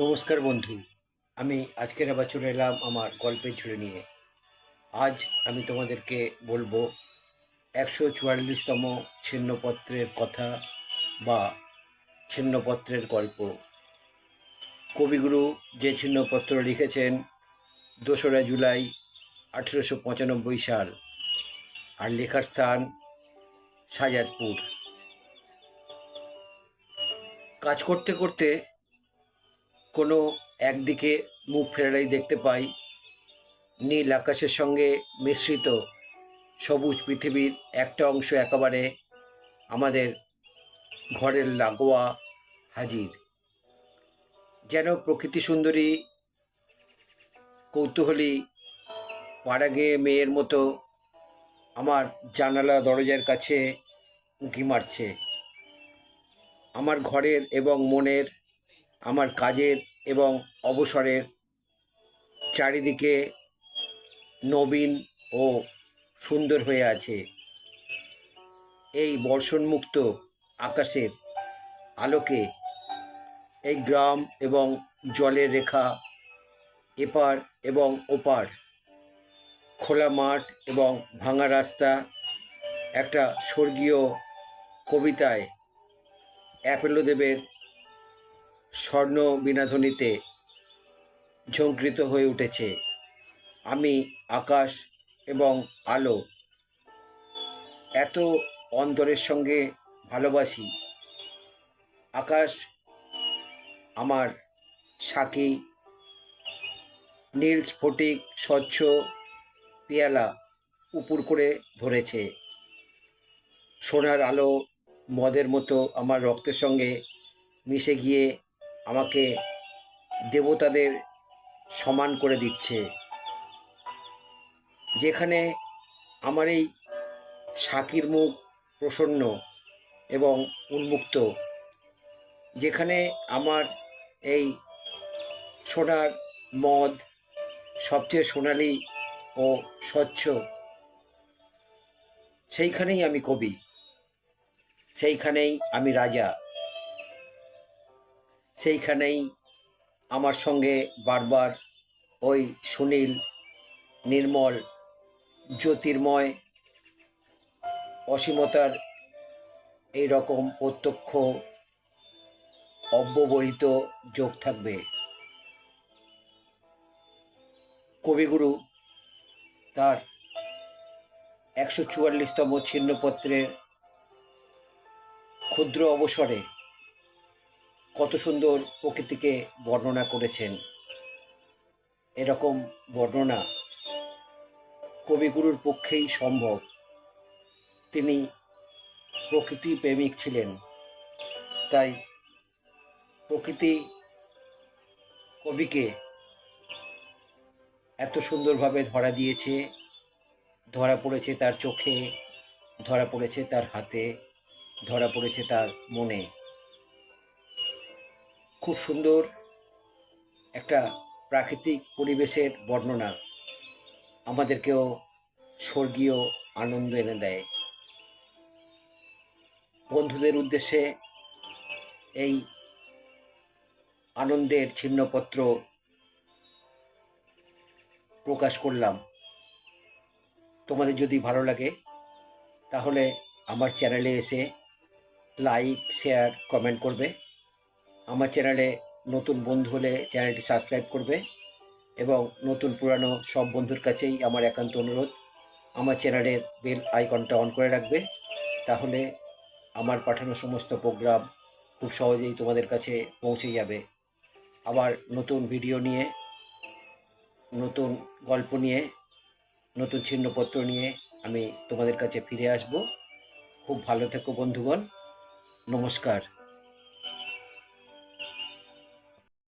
নমস্কার বন্ধু। আমি আজকের আবার চলে এলাম আমার গল্পের ঝুড়ে নিয়ে। আজ আমি তোমাদেরকে বলব একশো চুয়াল্লিশতম ছিন্নপত্রের কথা বা ছিন্নপত্রের গল্প। কবিগুরু যে ছিন্নপত্র লিখেছেন দোসরা জুলাই আঠেরোশো পঁচানব্বই সাল, আর লেখার স্থান সাজাদপুর। কাজ করতে করতে কোনো একদিকে মুখ ফেরালেই দেখতে পাই নীল আকাশের সঙ্গে মিশ্রিত সবুজ পৃথিবীর একটা অংশ একেবারে আমাদের ঘরের লাগোয়া হাজির। যেন প্রকৃতি সুন্দরী, কৌতূহলী পাড়া গেয়ে মেয়ের মতো আমার জানালা দরজার কাছে উঁকি মারছে। আমার ঘরের এবং মনের, আমার কাজের এবং অবসরের চারিদিকে নবীন ও সুন্দর হয়ে আছে। এই বর্ষণমুক্ত আকাশের আলোকে এই গ্রাম এবং জলের রেখা এপার এবং ওপার, খোলা মাঠ এবং ভাঙা রাস্তা, একটা স্বর্গীয় কবিতায় অ্যাপেলোদেবের স্বর্ণ বিনাধ্বনিতে ঝঙ্কৃত হয়ে উঠেছে। আমি আকাশ এবং আলো এত অন্তরের সঙ্গে ভালোবাসি। আকাশ আমার সাকি, নীল, স্ফটিক, স্বচ্ছ পেয়ালা উপুর করে ধরেছে। সোনার আলো মদের মতো আমার রক্তের সঙ্গে মিশে গিয়ে আমাকে দেবতাদের সমান করে দিচ্ছে। যেখানে আমার এই সাকির মুখ প্রসন্ন এবং উন্মুক্ত, যেখানে আমার এই সোনার মদ সবচেয়ে সোনালি ও স্বচ্ছ, সেইখানেই আমি কবি, সেইখানেই আমি রাজা। সেইখানেই আমার সঙ্গে বারবার ওই সুনীল, নির্মল, জ্যোতির্ময়, অসীমতার এই রকম প্রত্যক্ষ, অব্যবহিত যোগ থাকবে। কবিগুরু তার একশো চুয়াল্লিশতম ছিন্নপত্রের ক্ষুদ্র অবসরে কত সুন্দর প্রকৃতিকে বর্ণনা করেছেন। এরকম বর্ণনা কবিগুরুর পক্ষেই সম্ভব। তিনি প্রকৃতি প্রেমিক ছিলেন, তাই প্রকৃতি কবিকে এত সুন্দরভাবে ধরা দিয়েছে, ধরা পড়েছে তার চোখে, ধরা পড়েছে তার হাতে, ধরা পড়েছে তার মনে। খুব সুন্দর একটা প্রাকৃতিক পরিবেশের বর্ণনা আমাদেরকেও স্বর্গীয় আনন্দ এনে দেয়। বন্ধুদের উদ্দেশ্যে এই আনন্দের ছিন্নপত্র প্রকাশ করলাম। তোমাদের যদি ভালো লাগে, তাহলে আমার চ্যানেলে এসে লাইক, শেয়ার, কমেন্ট করবে। আমার চ্যানেলে নতুন বন্ধু হলে চ্যানেলটি সাবস্ক্রাইব করবে এবং নতুন পুরানো সব বন্ধুর কাছেই আমার একান্ত অনুরোধ। আমার চ্যানেলের বেল আইকনটা অন করে রাখবে। তাহলে আমার পাঠানো সমস্ত প্রোগ্রাম খুব সহজেই তোমাদের কাছে পৌঁছে যাবে। আবার নতুন ভিডিও নিয়ে, নতুন গল্প নিয়ে, নতুন ছিন্নপত্র নিয়ে আমি তোমাদের কাছে ফিরে আসব। খুব ভালো থেকো বন্ধুগণ। নমস্কার।